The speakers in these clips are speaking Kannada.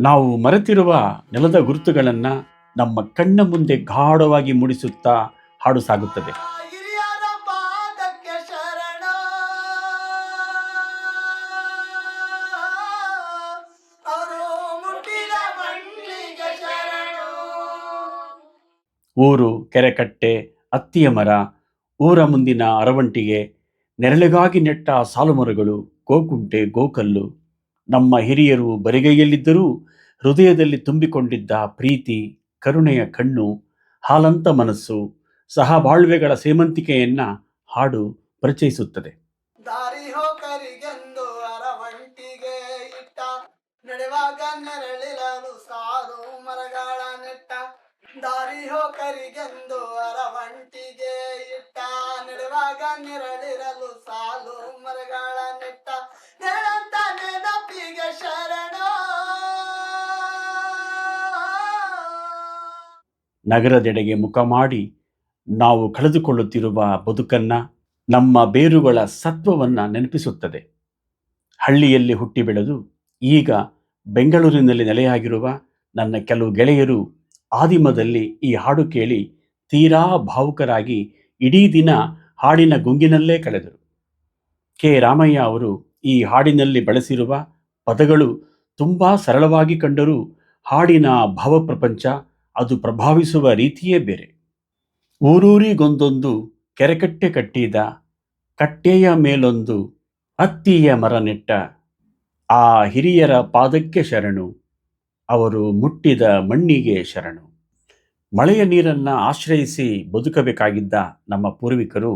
ನಾವು ಮರೆತಿರುವ ನೆಲದ ಗುರುತುಗಳನ್ನು ನಮ್ಮ ಕಣ್ಣ ಮುಂದೆ ಗಾಢವಾಗಿ ಮೂಡಿಸುತ್ತಾ ಹಾಡು ಸಾಗುತ್ತದೆ. ಊರು ಕೆರೆಕಟ್ಟೆ ಅತ್ತಿಯ ಮರ ಊರ ಮುಂದಿನ ಅರವಂಟಿಗೆ ನೆರಳಿಗಾಗಿ ನೆಟ್ಟ ಸಾಲುಮರಗಳು ಗೋಕುಂಟೆ ಗೋಕಲ್ಲು ನಮ್ಮ ಹಿರಿಯರು ಬರಿಗೈಯಲ್ಲಿದ್ದರೂ ಹೃದಯದಲ್ಲಿ ತುಂಬಿಕೊಂಡಿದ್ದ ಪ್ರೀತಿ, ಕರುಣೆಯ ಕಣ್ಣು, ಹಾಲಂತ ಮನಸ್ಸು ಸಹಬಾಳ್ವೆಗಳ ಸೇಮಂತಿಕೆಯನ್ನ ಹಾಡು ಪರಿಚಯಿಸುತ್ತದೆ. ದಾರಿ ಹೋಕರಿಗೆಂದು ಅರವಂಟಿಗೆ ಇಟ್ಟ ನೆರಳಿರಲು ಸಾಲು ಮರಗಳ ನಗರದೆಡೆಗೆ ಮುಖ ಮಾಡಿ ನಾವು ಕಳೆದುಕೊಳ್ಳುತ್ತಿರುವ ಬದುಕನ್ನ ನಮ್ಮ ಬೇರುಗಳ ಸತ್ವವನ್ನ ನೆನಪಿಸುತ್ತದೆ. ಹಳ್ಳಿಯಲ್ಲಿ ಹುಟ್ಟಿ ಬೆಳೆದು ಈಗ ಬೆಂಗಳೂರಿನಲ್ಲಿ ನೆಲೆಯಾಗಿರುವ ನನ್ನ ಕೆಲವು ಗೆಳೆಯರು ಆದಿಮದಲ್ಲಿ ಈ ಹಾಡು ಕೇಳಿ ತೀರಾ ಭಾವುಕರಾಗಿ ಇಡೀ ದಿನ ಹಾಡಿನ ಗುಂಗಿನಲ್ಲೇ ಕಳೆದರು. ಕೆ. ರಾಮಯ್ಯ ಅವರು ಈ ಹಾಡಿನಲ್ಲಿ ಬಳಸಿರುವ ಪದಗಳು ತುಂಬ ಸರಳವಾಗಿ ಕಂಡರೂ ಹಾಡಿನ ಭಾವಪ್ರಪಂಚ ಅದು ಪ್ರಭಾವಿಸುವ ರೀತಿಯೇ ಬೇರೆ. ಊರೂರಿಗೊಂದೊಂದು ಕೆರೆಕಟ್ಟೆ ಕಟ್ಟಿದ ಕಟ್ಟೆಯ ಮೇಲೊಂದು ಹತ್ತಿಯ ಮರ ನೆಟ್ಟ ಆ ಹಿರಿಯರ ಪಾದಕ್ಕೆ ಶರಣು, ಅವರು ಮುಟ್ಟಿದ ಮಣ್ಣಿಗೆ ಶರಣು. ಮಳೆಯ ನೀರನ್ನು ಆಶ್ರಯಿಸಿ ಬದುಕಬೇಕಾಗಿದ್ದ ನಮ್ಮ ಪೂರ್ವಿಕರು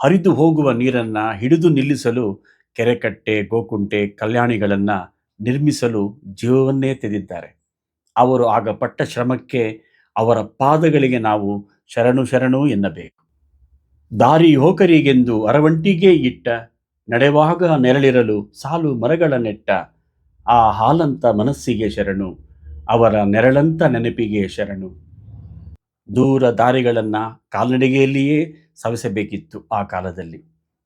ಹರಿದು ಹೋಗುವ ನೀರನ್ನು ಹಿಡಿದು ನಿಲ್ಲಿಸಲು ಕೆರೆಕಟ್ಟೆ, ಗೋಕುಂಟೆ, ಕಲ್ಯಾಣಿಗಳನ್ನು ನಿರ್ಮಿಸಲು ಜೀವವನ್ನೇ ತೆಗೆದಿದ್ದಾರೆ. ಅವರು ಆಗ ಪಟ್ಟ ಶ್ರಮಕ್ಕೆ ಅವರ ಪಾದಗಳಿಗೆ ನಾವು ಶರಣು ಶರಣು ಎನ್ನಬೇಕು. ದಾರಿ ಹೋಕರಿಗೆಂದು ಅರವಂಟಿಗೆ ಇಟ್ಟ ನಡೆವಾಗ ನೆರಳಿರಲು ಸಾಲು ಮರಗಳ ನೆಟ್ಟ ಆ ಹಾಲಂತ ಮನಸ್ಸಿಗೆ ಶರಣು, ಅವರ ನೆರಳಂತ ನೆನಪಿಗೆ ಶರಣು. ದೂರ ದಾರಿಗಳನ್ನು ಕಾಲ್ನಡಿಗೆಯಲ್ಲಿಯೇ ಸವಿಸಬೇಕಿತ್ತು ಆ ಕಾಲದಲ್ಲಿ.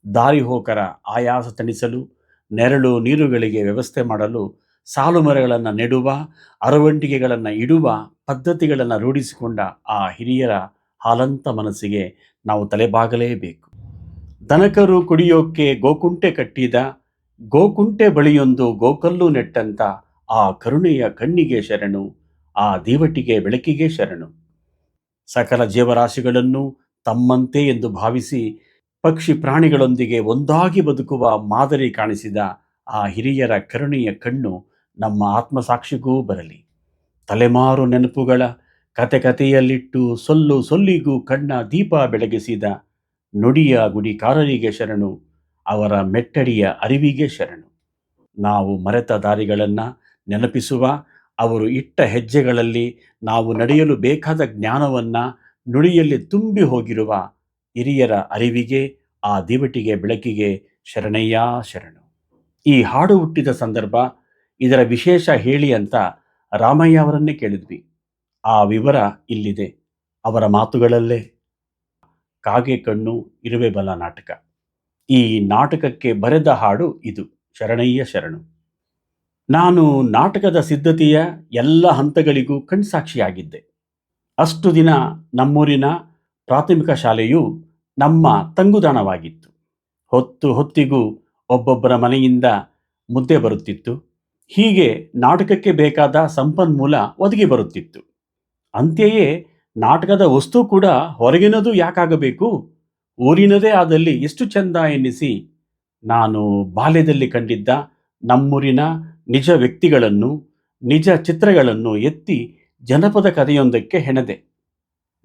ದಾರಿ ಹೋಕರ ಆಯಾಸ ತಣಿಸಲು, ನೆರಳು ನೀರುಗಳಿಗೆ ವ್ಯವಸ್ಥೆ ಮಾಡಲು ಸಾಲು ಮರಗಳನ್ನು ನೆಡುವ ಅರವಂಟಿಕೆಗಳನ್ನು ಇಡುವ ಪದ್ಧತಿಗಳನ್ನು ರೂಢಿಸಿಕೊಂಡ ಆ ಹಿರಿಯರ ಹಾಲಂತ ಮನಸ್ಸಿಗೆ ನಾವು ತಲೆಬಾಗಲೇಬೇಕು. ದನಕರು ಕುಡಿಯೋಕ್ಕೆ ಗೋಕುಂಟೆ ಕಟ್ಟಿದ, ಗೋಕುಂಟೆ ಬಳಿಯೊಂದು ಗೋಕಲ್ಲು ನೆಟ್ಟಂತ ಆ ಕರುಣೆಯ ಕಣ್ಣಿಗೆ ಶರಣು, ಆ ದೇವಟಿಗೆ ಬೆಳಕಿಗೆ ಶರಣು. ಸಕಲ ಜೀವರಾಶಿಗಳನ್ನು ತಮ್ಮಂತೆ ಎಂದು ಭಾವಿಸಿ ಪಕ್ಷಿ ಪ್ರಾಣಿಗಳೊಂದಿಗೆ ಒಂದಾಗಿ ಬದುಕುವ ಮಾದರಿ ಕಾಣಿಸಿದ ಆ ಹಿರಿಯರ ಕರುಣೆಯ ಕಣ್ಣು ನಮ್ಮ ಆತ್ಮಸಾಕ್ಷಿಗೂ ಬರಲಿ. ತಲೆಮಾರು ನೆನಪುಗಳ ಕತೆ ಕತೆಯಲ್ಲಿಟ್ಟು ಸೊಲ್ಲು ಸೊಲ್ಲಿಗೂ ಕಣ್ಣ ದೀಪ ಬೆಳಗಿಸಿದ ನುಡಿಯ ಗುಡಿಕಾರರಿಗೆ ಶರಣು, ಅವರ ಮೆಟ್ಟಡಿಯ ಅರಿವಿಗೆ ಶರಣು. ನಾವು ಮರೆತ ದಾರಿಗಳನ್ನು ನೆನಪಿಸುವ, ಅವರು ಇಟ್ಟ ಹೆಜ್ಜೆಗಳಲ್ಲಿ ನಾವು ನಡೆಯಲು ಬೇಕಾದ ಜ್ಞಾನವನ್ನು ನುಡಿಯಲ್ಲಿ ತುಂಬಿ ಹೋಗಿರುವ ಹಿರಿಯರ ಅರಿವಿಗೆ, ಆ ದಿವಟಿಗೆ ಬೆಳಕಿಗೆ ಶರಣಯ್ಯ ಶರಣು. ಈ ಹಾಡು ಹುಟ್ಟಿದ ಸಂದರ್ಭ ಇದರ ವಿಶೇಷ ಹೇಳಿ ಅಂತ ರಾಮಯ್ಯ ಅವರನ್ನೇ ಕೇಳಿದ್ವಿ. ಆ ವಿವರ ಇಲ್ಲಿದೆ. ಅವರ ಮಾತುಗಳಲ್ಲೇ. ಕಾಗೆ ಕಣ್ಣು, ಇರುವೆ ಬಲ ನಾಟಕ. ಈ ನಾಟಕಕ್ಕೆ ಬರೆದ ಹಾಡು ಇದು, ಶರಣಯ್ಯ ಶರಣು. ನಾನು ನಾಟಕದ ಸಿದ್ಧತೆಯ ಎಲ್ಲ ಹಂತಗಳಿಗೂ ಕಣ್ಸಾಕ್ಷಿಯಾಗಿದ್ದೆ. ಅಷ್ಟು ದಿನ ನಮ್ಮೂರಿನ ಪ್ರಾಥಮಿಕ ಶಾಲೆಯು ನಮ್ಮ ತಂಗುದಾಣವಾಗಿತ್ತು ಹೊತ್ತು ಹೊತ್ತಿಗೂ ಒಬ್ಬೊಬ್ಬರ ಮನೆಯಿಂದ ಮುದ್ದೆ ಬರುತ್ತಿತ್ತು. ಹೀಗೆ ನಾಟಕಕ್ಕೆ ಬೇಕಾದ ಸಂಪನ್ಮೂಲ ಒದಗಿ ಬರುತ್ತಿತ್ತು. ಅಂತೆಯೇ ನಾಟಕದ ವಸ್ತು ಕೂಡ ಹೊರಗಿನದು ಯಾಕಾಗಬೇಕು? ಊರಿನದೇ ಆದಲ್ಲಿ ಎಷ್ಟು ಚೆಂದ ಎನ್ನಿಸಿ ನಾನು ಬಾಲ್ಯದಲ್ಲಿ ಕಂಡಿದ್ದ ನಮ್ಮೂರಿನ ನಿಜ ವ್ಯಕ್ತಿಗಳನ್ನು, ನಿಜ ಚಿತ್ರಗಳನ್ನು ಎತ್ತಿ ಜನಪದ ಕಥೆಯೊಂದಕ್ಕೆ ಹೆಣೆದೆ.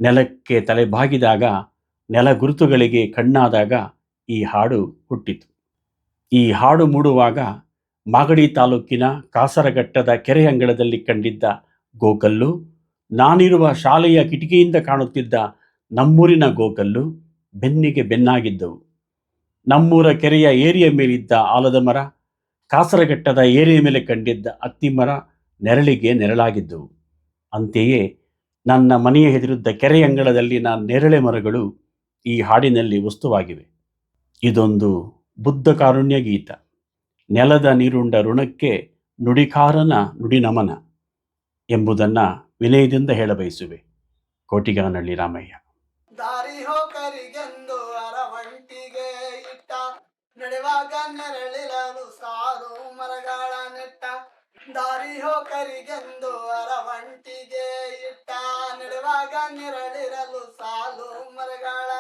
ನೆಲಕ್ಕೆ ತಲೆ ಬಾಗಿದಾಗ, ನೆಲ ಗುರುತುಗಳಿಗೆ ಕಣ್ಣಾದಾಗ ಈ ಹಾಡು ಹುಟ್ಟಿತು. ಈ ಹಾಡು ಮೂಡುವಾಗ ಮಾಗಡಿ ತಾಲೂಕಿನ ಕಾಸರಘಟ್ಟದ ಕೆರೆ ಅಂಗಳದಲ್ಲಿ ಕಂಡಿದ್ದ ಗೋಕಲ್ಲು, ನಾನಿರುವ ಶಾಲೆಯ ಕಿಟಕಿಯಿಂದ ಕಾಣುತ್ತಿದ್ದ ನಮ್ಮೂರಿನ ಗೋಕಲ್ಲು ಬೆನ್ನಿಗೆ ಬೆನ್ನಾಗಿದ್ದವು. ನಮ್ಮೂರ ಕೆರೆಯ ಏರಿಯ ಮೇಲಿದ್ದ ಆಲದ ಮರ, ಕಾಸರಘಟ್ಟದ ಏರಿಯ ಮೇಲೆ ಕಂಡಿದ್ದ ಅತ್ತಿ ಮರ ನೆರಳಿಗೆ ನೆರಳಾಗಿದ್ದವು. ಅಂತೆಯೇ ನನ್ನ ಮನೆಯ ಹೆದರಿದ್ದ ಕೆರೆ ಅಂಗಳದಲ್ಲಿನ ನೆರಳೆ ಮರಗಳು ಈ ಹಾಡಿನಲ್ಲಿ ವಸ್ತುವಾಗಿವೆ. ಇದೊಂದು ಬುದ್ಧ ಕಾರುಣ್ಯ ಗೀತ. ನೆಲದ ನೀರುಂಡ ಋಣಕ್ಕೆ ನುಡಿಕಾರನ ನುಡಿ ನುಡಿನಮನ ಎಂಬುದನ್ನು ವಿನಯದಿಂದ ಹೇಳಬಯಸುವೆ. ಕೋಟಿಗಾನಳ್ಳಿ ರಾಮಯ್ಯ. ನಡೆವಾಗ ನೆರಳಿರಲು ಸಾರು ಮರಗಳ ನೆಟ್ಟ. ದಾರಿ ಹೋಕರಿಗೆಂದು ಅರವಂಟಿಗೆ ಇಟ್ಟ. ನೆಡುವಾಗ ನೆರಳಿರಲು ಸಾಲು ಮರಗಳ